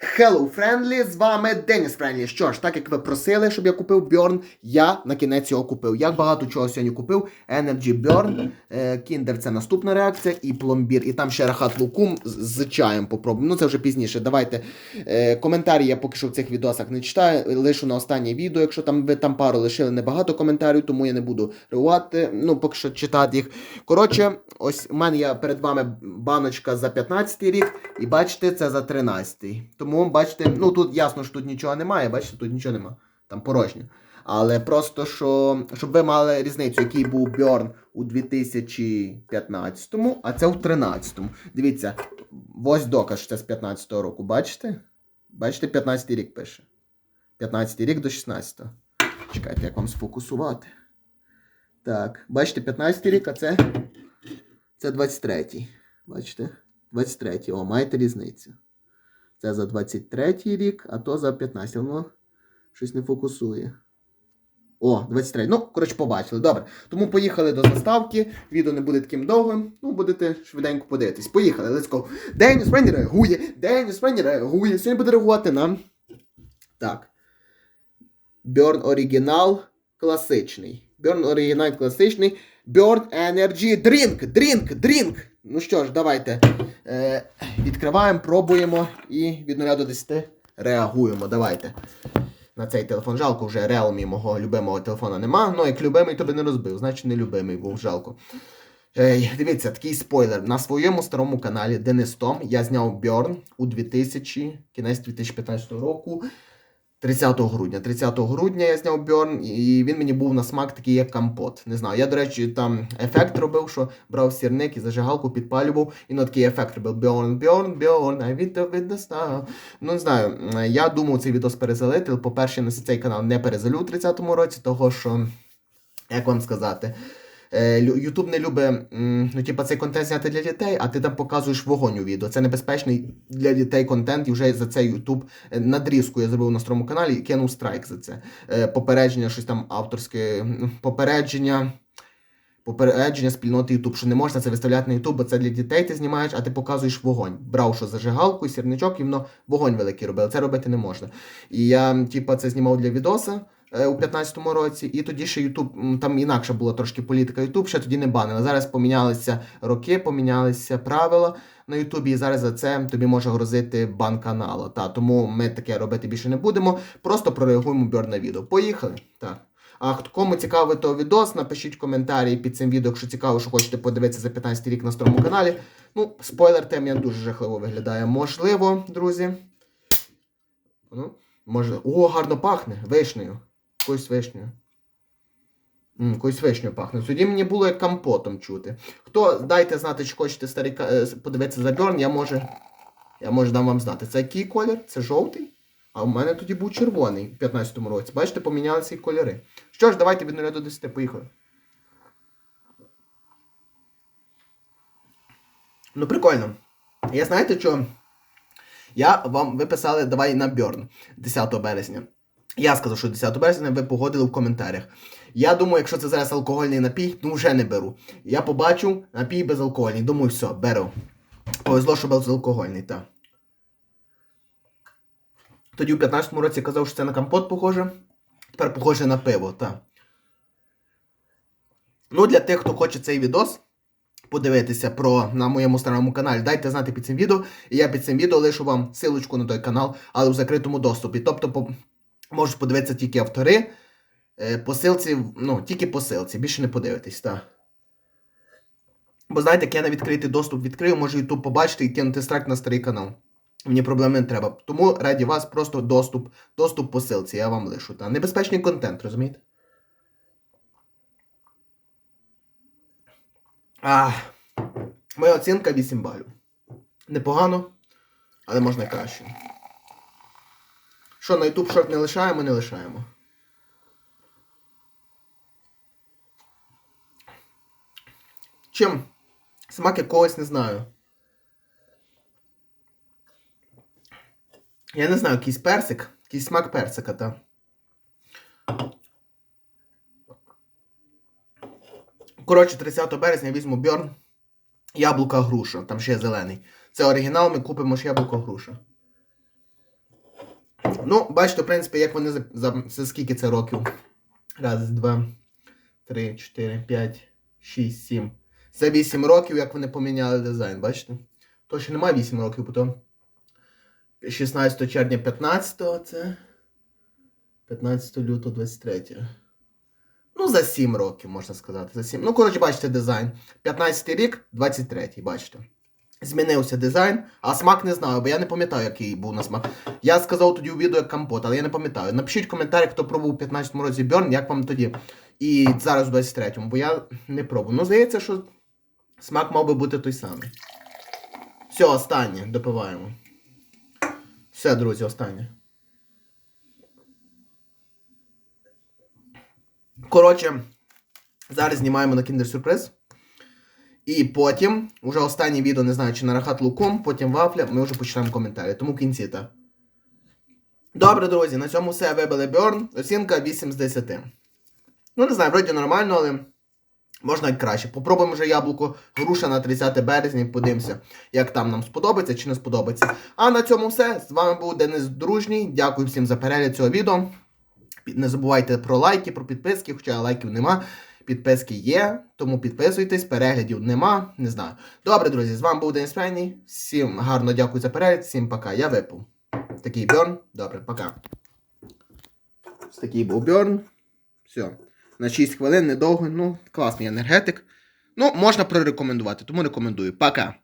Hello Friendly, з вами Деніс Френлі. Що ж, так як ви просили, щоб я купив Bjorn, я на кінець його купив. Як багато чого сьогодні купив. Energy Bjorn, е, Kinder це наступна реакція, і пломбір. І там ще рахат лукум з, чаєм попробуємо. Ну це вже пізніше. Давайте. Е, коментарі я поки що в цих відосах не читаю. Лишу на останнє відео. Якщо там ви там пару лишили небагато коментарів, тому я не буду реагувати. Ну, поки що читати їх. Коротше, ось у мене є перед вами баночка за 15 рік, і бачите, це за 13. Тому бачите, ну тут ясно, що тут нічого немає, бачите, тут нічого немає. Там порожньо. Але просто що, щоб ви мали різницю, який був Бьорн у 2015-му, а це у 13-му. Дивіться, ось доказ, що це з 15-го року. Бачите? Бачите, 15-й рік пише. 15-й рік до 16-го. Чекайте, як вам сфокусувати. Так, бачите, 15-й рік, а це. Це 23-й. Бачите? 23-й. О, маєте різницю. Це за 23-й рік, а то за 15-й. Воно щось не фокусує. О, 23. Ну, коротше, побачили. Добре. Тому поїхали до заставки. Відео не буде таким довгим. Ну, будете швиденько подивитись. Поїхали, let's go. Деніс Френні реагує. Деніс Френні реагує. Сьогодні буде реагувати на. Так. Burn Original класичний. Burn Original класичний. Burn Energy Drink. Drink, Drink. Ну що ж, давайте. Е, відкриваємо, пробуємо і від 0 до 10 реагуємо. Давайте. На цей телефон жалко, вже Realme мого любимого телефона нема. Ну, як любимий, то би не розбив, значить не любимий був жалко. Ей, дивіться, такий спойлер. На своєму старому каналі Денис Том я зняв Bjorn у 2000, кінець 2015 року. 30 грудня. 30 грудня я зняв Bjorn, і він мені був на смак такий, як компот. Не знаю. Я, до речі, там ефект робив, що брав сірник і зажигалку підпалював, і ну такий ефект робив Bjorn, Bjorn, Bjorn, I від від the. Ну не знаю. Я думав цей відос перезалити. По-перше, на цей канал не перезалю у 30-му році, того що, як вам сказати. Е, Ютуб не любить, ну, типа, цей контент зняти для дітей, а ти там показуєш вогонь у відео. Це небезпечний для дітей контент, і вже за це Ютуб е, надрізку я зробив на старому каналі і кинув страйк за це. Е, Попередження, щось там авторське, попередження. Попередження спільноти Ютуб, що не можна це виставляти на Ютуб, бо це для дітей ти знімаєш, а ти показуєш вогонь. Брав що зажигалку, сірничок, і воно вогонь великий робив. Це робити не можна. І я, типа, це знімав для відоса у 15-му році, і тоді ще Ютуб, там інакша була трошки політика Ютуб, ще тоді не банили. Зараз помінялися роки, помінялися правила на Ютубі, і зараз за це тобі може грозити бан каналу. Та, тому ми таке робити більше не будемо. Просто прореагуємо бьор на відео. Поїхали. Так. А кому цікавий той відос, напишіть коментарі під цим відео, якщо цікаво, що хочете подивитися за 15 рік на старому каналі. Ну, спойлер тем дуже жахливо виглядає. Можливо, друзі. Ну, може. О, гарно пахне вишнею. Якоюсь вишнею. Якоюсь вишнею пахне. Тоді мені було як компотом чути. Хто дайте знати, чи хочете старий, ка- е, подивитися за Бьорн, я може. Я може дам вам знати. Це який колір? Це жовтий? А у мене тоді був червоний в 15-му році. Бачите, помінялися і кольори. Що ж, давайте від 0 до 10, поїхали. Ну, прикольно. Я знаєте що? Я вам ви писали давай на Бьорн 10 березня. Я сказав, що 10 березня ви погодили в коментарях. Я думаю, якщо це зараз алкогольний напій, ну вже не беру. Я побачив напій безалкогольний. Думаю, все, беру. Повезло, що безалкогольний, так. Тоді у 15-му році казав, що це на компот похоже. Тепер похоже на пиво, так. Ну, для тих, хто хоче цей відос подивитися про на моєму старому каналі, дайте знати під цим відео. І я під цим відео лишу вам силочку на той канал, але в закритому доступі. Тобто, по, можуть подивитися тільки автори. Е, посилці, ну, тільки посилці, більше не подивитись, так. Бо знаєте, як я на відкритий доступ відкрию, можу YouTube побачити і кинути страйк на старий канал. Мені проблеми не треба. Тому раді вас просто доступ, доступ посилці, я вам лишу. Та. Небезпечний контент, розумієте? А, моя оцінка 8 балів. Непогано, але можна краще. Що, на YouTube шорт не лишаємо, не лишаємо. Чим? Смак якогось не знаю. Я не знаю, якийсь персик, якийсь смак персика, та. Коротше, 30 березня візьму Бьорн. Яблука груша, там ще зелений. Це оригінал, ми купимо ж яблуко груша. Ну, бачите, в принципі, як вони за, за, за скільки це років? Раз, два, три, чотири, п'ять, шість, сім. За 8 років, як вони поміняли дизайн, бачите? То немає 8 років, потім 16 червня 15 це. 15 лютого 23. Ну, за 7 років, можна сказати. За 7. Ну, коротше, бачите дизайн. 15 рік, 23, бачите. Змінився дизайн, а смак не знаю, бо я не пам'ятаю, який був на смак. Я сказав тоді у відео як компот, але я не пам'ятаю. Напишіть коментарі, хто пробував у 15-му році Burn, як вам тоді. І зараз у 23-му, бо я не пробував. Ну, здається, що смак мав би бути той самий. Все, останнє, допиваємо. Все, друзі, останнє. Коротше, зараз знімаємо на Kinder Surprise. І потім, уже останнє відео, не знаю, чи на рахат луком, потім вафля, ми вже почнемо коментарі. Тому в кінці так. Добре, друзі, на цьому все вибили Burn. Оцінка 8 з 10. Ну, не знаю, вроді нормально, але можна й краще. Попробуємо вже яблуко груша на 30 березня і подивимося, як там нам сподобається чи не сподобається. А на цьому все. З вами був Денис Дружній. Дякую всім за перегляд цього відео. Не забувайте про лайки, про підписки, хоча лайків нема. Підписки є, тому підписуйтесь, переглядів нема, не знаю. Добре, друзі, з вами був Денис Пенні. Всім гарно дякую за перегляд, всім пока. Я випив. Такий бьорн. Добре, пока. Ось такий був бьорн. Все. На 6 хвилин, недовго. Ну, класний енергетик. Ну, можна прорекомендувати, тому рекомендую. Пока.